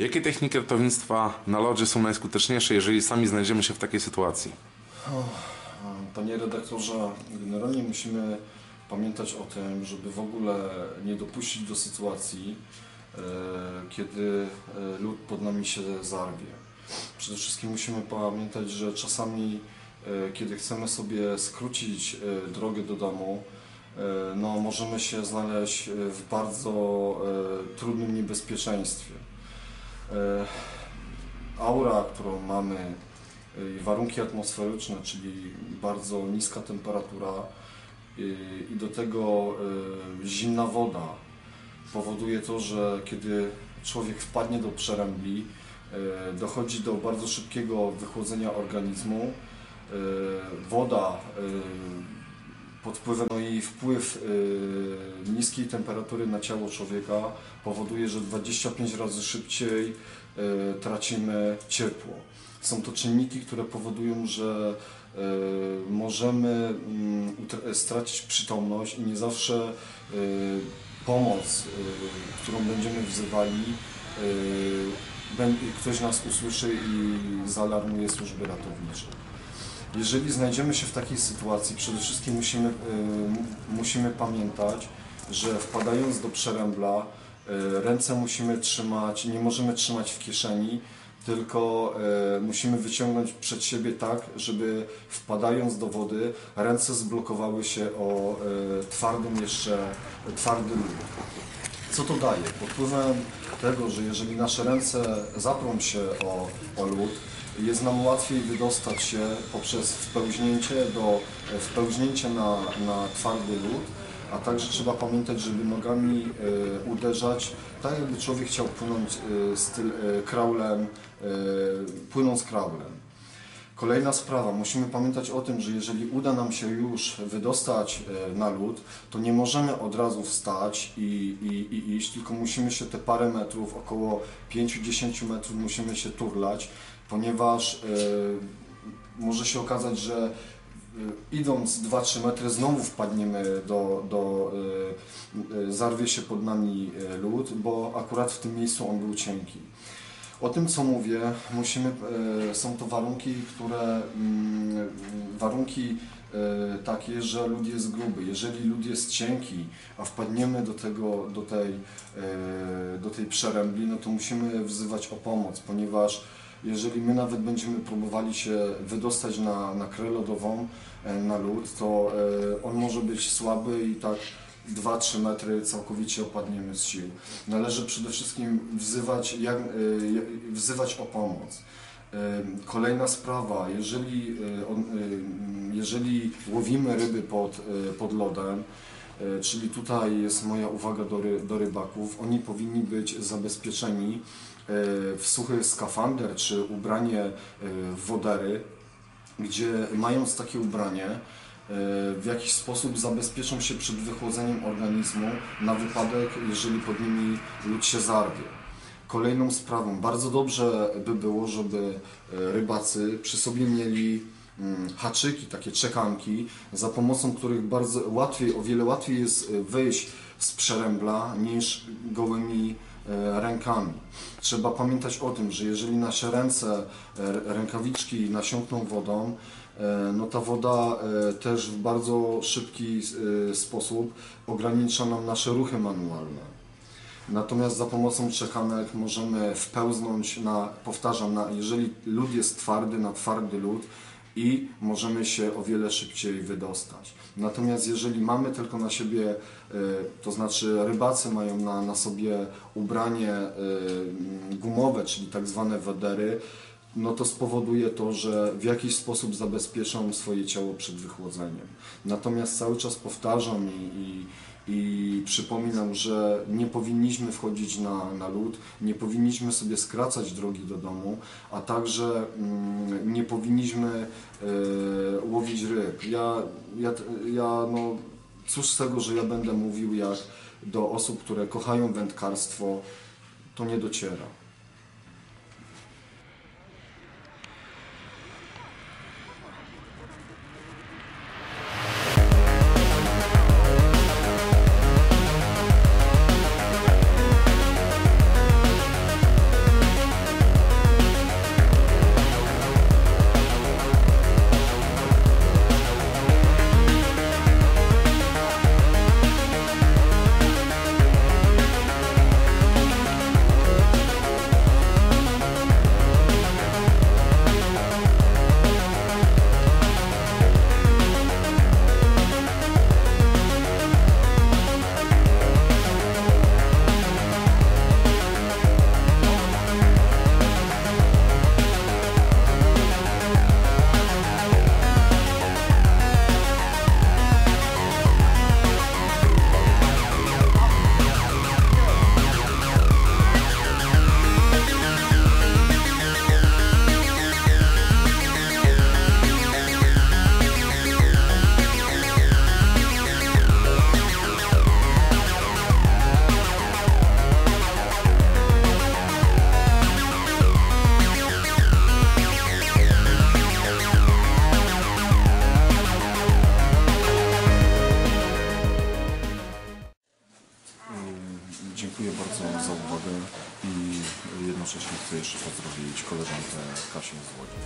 Jakie techniki ratownictwa na lodzie są najskuteczniejsze, jeżeli sami znajdziemy się w takiej sytuacji? Panie redaktorze, generalnie musimy pamiętać o tym, żeby w ogóle nie dopuścić do sytuacji, e, kiedy e, lód pod nami się zarwie. Przede wszystkim musimy pamiętać, że czasami, e, kiedy chcemy sobie skrócić drogę do domu, no, możemy się znaleźć w bardzo trudnym niebezpieczeństwie. E, Aura, którą mamy, e, warunki atmosferyczne, czyli bardzo niska temperatura i, i do tego e, zimna woda powoduje to, że kiedy człowiek wpadnie do przerębli, e, dochodzi do bardzo szybkiego wychłodzenia organizmu. E, Woda e, pod wpływem no i wpływ e, niskiej temperatury na ciało człowieka powoduje, że 25 razy szybciej e, tracimy ciepło. Są to czynniki, które powodują, że e, możemy mm, stracić przytomność i nie zawsze e, pomoc, e, którą będziemy wzywali, bę- ktoś nas usłyszy i zaalarmuje służby ratownicze. Jeżeli znajdziemy się w takiej sytuacji, przede wszystkim musimy, e, musimy pamiętać, że wpadając do przerębla, e, ręce musimy trzymać, nie możemy trzymać w kieszeni, tylko e, musimy wyciągnąć przed siebie tak, żeby wpadając do wody, ręce zblokowały się o e, twardym jeszcze, twardy lód. Co to daje? Pod wpływem tego, że jeżeli nasze ręce zaprą się o, o lód, jest nam łatwiej wydostać się poprzez wpełźnięcie, do, wpełźnięcie na, na twardy lód, a także trzeba pamiętać, żeby nogami e, uderzać, tak jakby człowiek chciał płynąć e, styl, e, kraulem, e, płynąc kraulem. Kolejna sprawa, musimy pamiętać o tym, że jeżeli uda nam się już wydostać e, na lód, to nie możemy od razu wstać i, i, i iść, tylko musimy się te parę metrów, około 5-10 metrów musimy się turlać, ponieważ e, może się okazać, że e, idąc 2-3 metry znowu wpadniemy do, do e, zarwie się pod nami lód, bo akurat w tym miejscu on był cienki. O tym, co mówię, musimy, są to warunki, które, mm, warunki takie, że lód jest gruby. Jeżeli lód jest cienki, a wpadniemy do, tego, do, tej, do tej przerębli, no to musimy wzywać o pomoc, ponieważ jeżeli my nawet będziemy próbowali się wydostać na, na krę lodową, e, na lód, to e, on może być słaby i tak 2-3 metry całkowicie opadniemy z sił. Należy przede wszystkim wzywać, jak, y, wzywać o pomoc. Kolejna sprawa, jeżeli, jeżeli łowimy ryby pod, pod lodem, czyli tutaj jest moja uwaga do, ry, do rybaków, oni powinni być zabezpieczeni w suchy skafander czy ubranie w wodery, gdzie mając takie ubranie, e, w jakiś sposób zabezpieczą się przed wychłodzeniem organizmu na wypadek, jeżeli pod nimi lód się zarwie. Kolejną sprawą, bardzo dobrze by było, żeby e, rybacy przy sobie mieli mm, haczyki, takie czekanki, za pomocą których bardzo łatwiej, o wiele łatwiej jest e, wyjść z przerębla niż gołymi e, rękami. Trzeba pamiętać o tym, że jeżeli nasze ręce, e, rękawiczki nasiąkną wodą, e, no ta woda e, też w bardzo szybki e, sposób ogranicza nam nasze ruchy manualne. Natomiast za pomocą czekanek możemy wpełznąć na, powtarzam, na, jeżeli lód jest twardy, na twardy lód i możemy się o wiele szybciej wydostać. Natomiast jeżeli mamy tylko na siebie, e, to znaczy rybacy mają na, na sobie ubranie e, gumowe, czyli tak zwane wedery, no to spowoduje to, że w jakiś sposób zabezpieczą swoje ciało przed wychłodzeniem. Natomiast cały czas powtarzam i, i, i przypominam, że nie powinniśmy wchodzić na, na lód, nie powinniśmy sobie skracać drogi do domu, a także mm, nie powinniśmy e, łowić ryb. Ja, ja, ja no, cóż z tego, że ja będę mówił jak do osób, które kochają wędkarstwo, to nie dociera. I jednocześnie chcę jeszcze pozdrowić koleżankę Kasię z Łodzi.